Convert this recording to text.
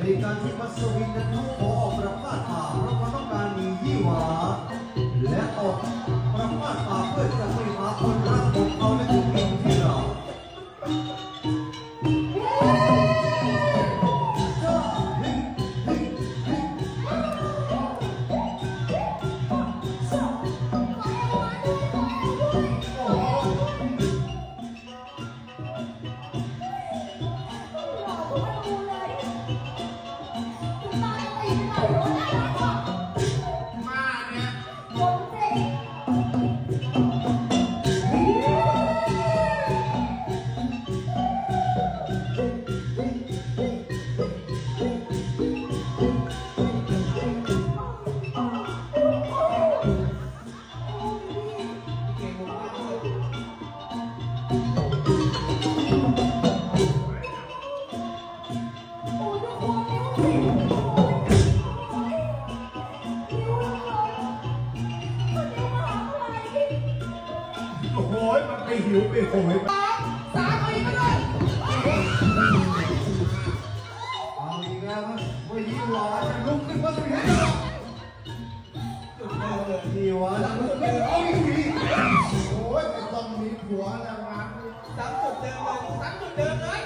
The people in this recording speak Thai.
ในการที่มัสวินนั้นทุกโผออกประกาศผ่าเพราะเขาต้องการมียี่หวาและออก โอ้โหมันไปหิวไปโหยสามปีก็ได้เอาอีกแล้วครับว่ายี่หวาจะลุกขึ้นมาตรงนี้ยี่หวาจะลุก สามจุดเดิมเลย